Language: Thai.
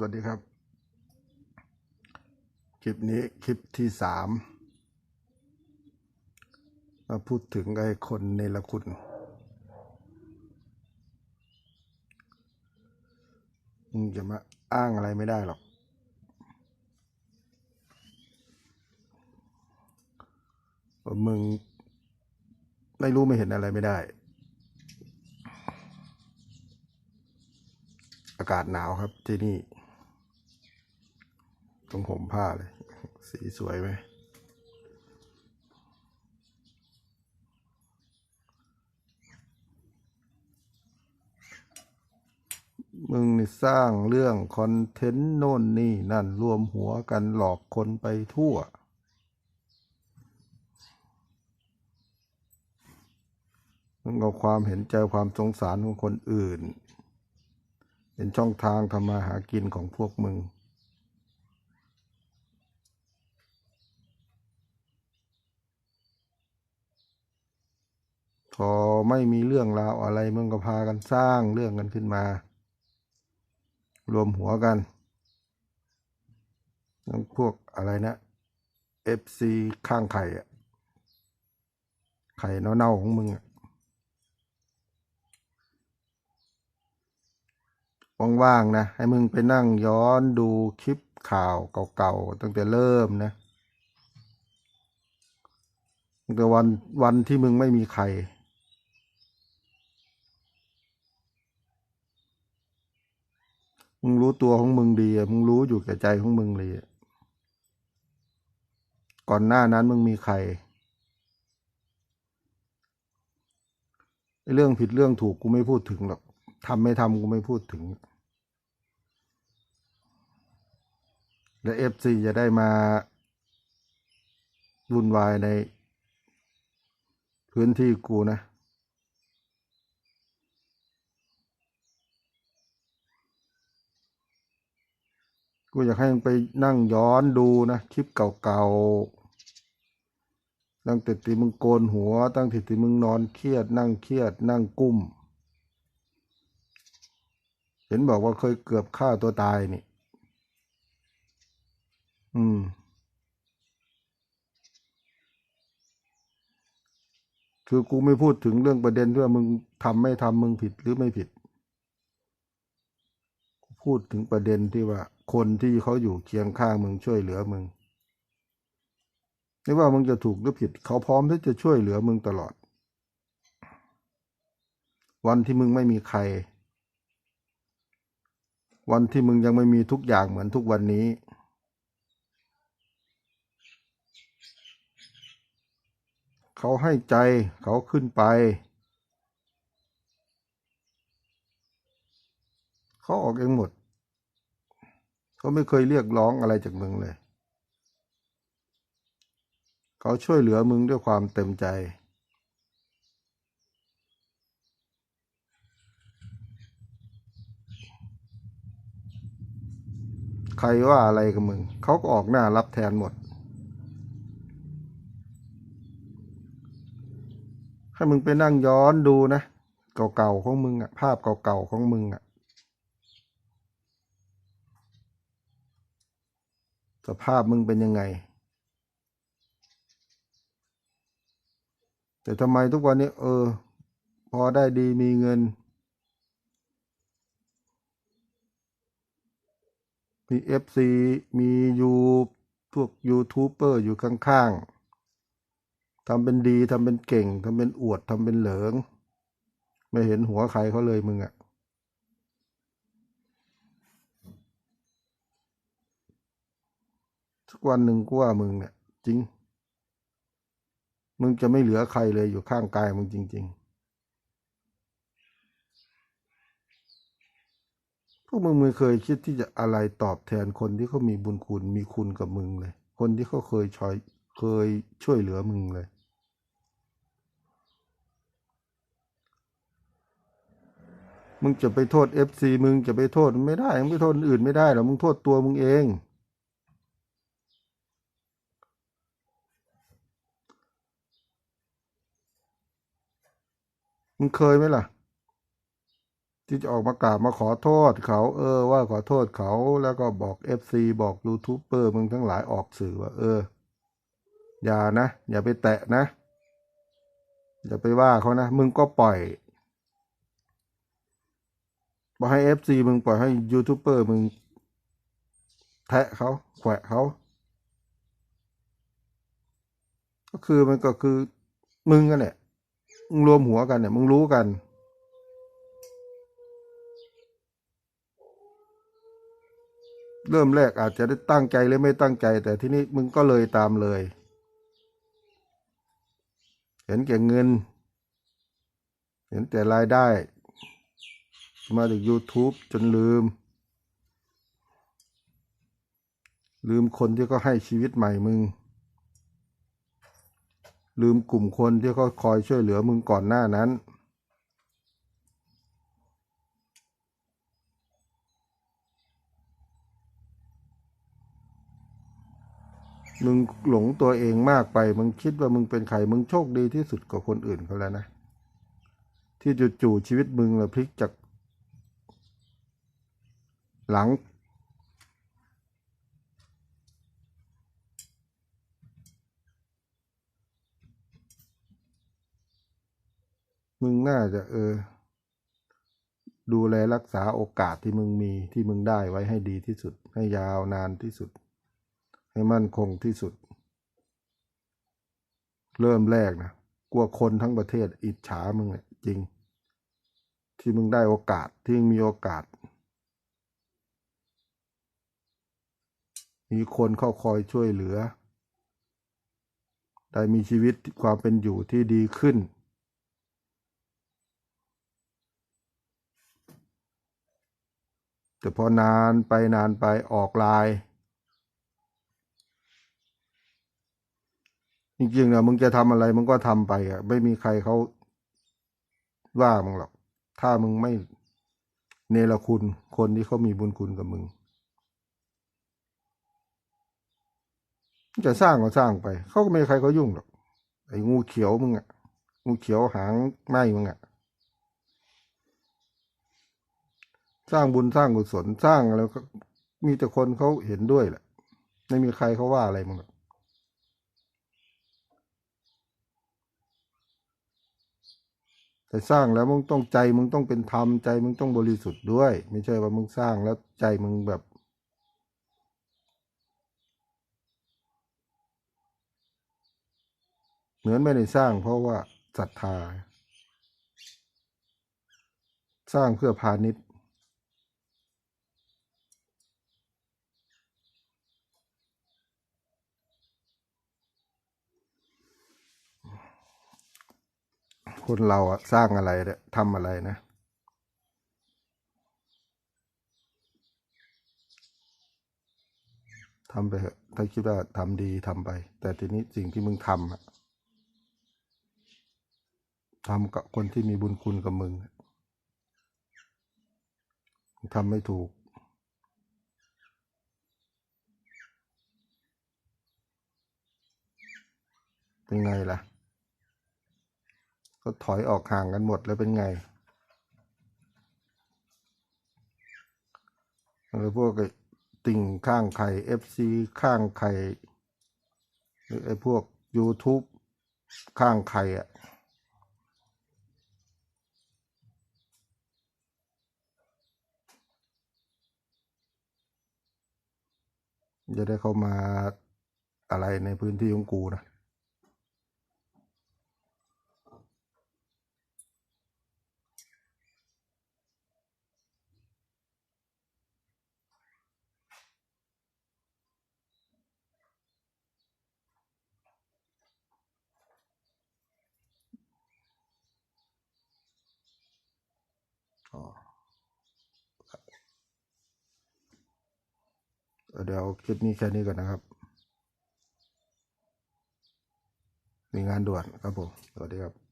สวัสดีครับ คลิปนี้คลิปที่สามมาพูดถึงไอ้คนเนรคุณ มึงจะมาอ้างอะไรไม่ได้หรอก มึงไม่รู้ไม่เห็นอะไรไม่ได้ อากาศหนาวครับที่นี่ ต้องผมผ้าเลย สีสวยไหมมึงนี่สร้างเรื่องคอนเทนต์โน่นนี่นั่นรวมหัวกันหลอกคนไปทั่ว มึงเอาความเห็นใจความสงสารของคนอื่น เป็นช่องทางทำมาหากินของพวกมึง พอไม่มีเรื่องราวอะไรมึงก็พากันสร้างเรื่องกันขึ้นมา รวมหัวกันทั้งพวกอะไรนะ FC ข้างไข่อะไข่เน่าๆของมึงอะว่างๆนะ ให้มึงไปนั่งย้อนดูคลิปข่าวเก่าๆ ตั้งแต่เริ่มนะตั้งแต่วันวันที่มึงไม่มีใคร มึงรู้ตัวของมึงดีมึงรู้อยู่แก่ใจของมึงเลยก่อนหน้านั้นมึงมีใครเรื่องผิดเรื่องถูกกูไม่พูดถึงหรอกทำไม่ทำกูไม่พูดถึง และเอฟซีจะได้มาวุ่นวายในพื้นที่กูนะ กูอยากให้มึงไปนั่งย้อนดูนะคลิปเก่าๆตั้งแต่ที่มึงโกนหัว ตั้งแต่ที่มึงนอนเครียด นั่งเครียด นั่งกุ้ม เห็นบอกว่าเคยเกือบฆ่าตัวตายนี่ อืมคือกูไม่พูดถึงเรื่องประเด็นที่ว่ามึงทำไม่ทำมึงผิดหรือไม่ผิด พูดถึงประเด็นที่ว่า คนที่เขาอยู่เคียงข้างมึงช่วยเหลือมึงไม่ว่ามึงจะถูกหรือผิด เขาพร้อมที่จะช่วยเหลือมึงตลอด วันที่มึงไม่มีใคร วันที่มึงยังไม่มีทุกอย่างเหมือนทุกวันนี้ เขาให้ใจเขาขึ้นไป เขาออกเองหมด เขาไม่เคยเรียกร้องอะไรจากมึงเลย เขาช่วยเหลือมึงด้วยความเต็มใจ ใครว่าอะไรกับมึง เขาก็ออกหน้ารับแทนหมด ให้มึงไปนั่งย้อนดูนะ เก่าๆของมึงอะภาพเก่าๆของมึงอะ สภาพมึงเป็นยังไง แต่ทำไมทุกวันนี้ เออ พอได้ดีมีเงิน มีเอฟซีมียูพวกยูทูบเบอร์อยู่ข้างๆทำเป็นดีทำเป็นเก่งทำเป็นอวดทำเป็นเหลิง ไม่เห็นหัวใครเขาเลยมึงอะ สักวันหนึ่งกูว่ามึงเนี่ยจริง มึงจะไม่เหลือใครเลยอยู่ข้างกายมึงจริง ๆ พวกมึงไม่เคยคิดที่จะอะไรตอบแทนคนที่เขามีบุญคุณมีคุณกับมึงเลย คนที่เขาเคยช่อยเคยช่วยเหลือมึงเลยมึงจะไปโทษเอฟซีมึงจะไปโทษไม่ได้ มึงไปโทษอื่นไม่ได้หรอกมึงโทษตัวมึงเอง มึงเคยไหมล่ะ ที่จะออกมากราบมาขอโทษเขา เออ ว่าขอโทษเขาแล้วก็บอกเอฟซีบอกยูทูบเบอร์มึงทั้งหลายออกสื่อว่า เออ อย่านะ อย่าไปแตะนะ อย่าไปว่าเขานะ มึงก็ปล่อยปล่อยให้เอฟซีมึงปล่อยให้ยูทูบเบอร์มึงแทะเขาแขวะเขา ก็คือมันก็คือมึงกันเนี่ย มึงรวมหัวกันเนี่ยมึงรู้กัน เริ่มแรกอาจจะได้ตั้งใจหรือไม่ตั้งใจ แต่ที่นี้มึงก็เลยตามเลย เห็นแก่เงิน เห็นแต่รายได้ มาจาก YouTube จนลืม ลืมคนที่เขาให้ชีวิตใหม่มึง ลืมกลุ่มคนที่เขาคอยช่วยเหลือมึงก่อนหน้านั้น มึงหลงตัวเองมากไป มึงคิดว่ามึงเป็นใคร มึงโชคดีที่สุดกว่าคนอื่นเขาแล้วนะ ที่จู่ๆชีวิตมึงละพลิกจาก หลัง มึงน่าจะเออ ดูแลรักษาโอกาสที่มึงมีที่มึงได้ไว้ให้ดีที่สุด ให้ยาวนานที่สุด ให้มั่นคงที่สุด เริ่มแรกนะกลัวคนทั้งประเทศอิจฉามึงเนี่ยจริง ที่มึงได้โอกาสที่มึงมีโอกาส มีคนเข้าคอยช่วยเหลือ ได้มีชีวิตความเป็นอยู่ที่ดีขึ้น แต่พอนานไปนานไปออกลาย จริงๆนะมึงจะทำอะไรมึงก็ทำไปอะไม่มีใครเขาว่ามึงหรอก ถ้ามึงไม่เนรคุณคนที่เขามีบุญคุณกับมึง จะสร้างก็สร้างไป เขาก็ไม่มีใครเขายุ่งหรอกไอ้งูเขียวมึงอะงูเขียวหางไหมมึงอะ สร้างบุญสร้างกุศลสร้างอะไรก็มีแต่คนเขาเห็นด้วยแหละ ไม่มีใครเขาว่าอะไรมึงหรอกแต่สร้างแล้วมึงต้องใจมึงต้องเป็นธรรมใจมึงต้องบริสุทธิ์ด้วย ไม่ใช่ว่ามึงสร้างแล้วใจมึงแบบ เหมือนไม่ได้สร้าง เพราะว่าศรัทธา สร้างเพื่อพาณิชย์ คนเราอะสร้างอะไรเนี่ยทำอะไรนะ ทำไปเถอะ ถ้าคิดว่าทำดีทำไป แต่ทีนี้สิ่งที่มึงทำอะทำกับคนที่มีบุญคุณกับมึงอะมึงทำไม่ถูก เป็นไงล่ะ ก็ถอยออกห่างกันหมดแล้วเป็นไงเออพวกติ่งข้างไข่เอฟซีข้างไข่หรือไอ้พวก YouTube ข้างไข่อะจะได้เข้ามาอะไรในพื้นที่ของกูนะ เดี๋ยวคลิปนี้แค่นี้ก่อนนะครับ มีงานด่วนครับผม สวัสดีครับ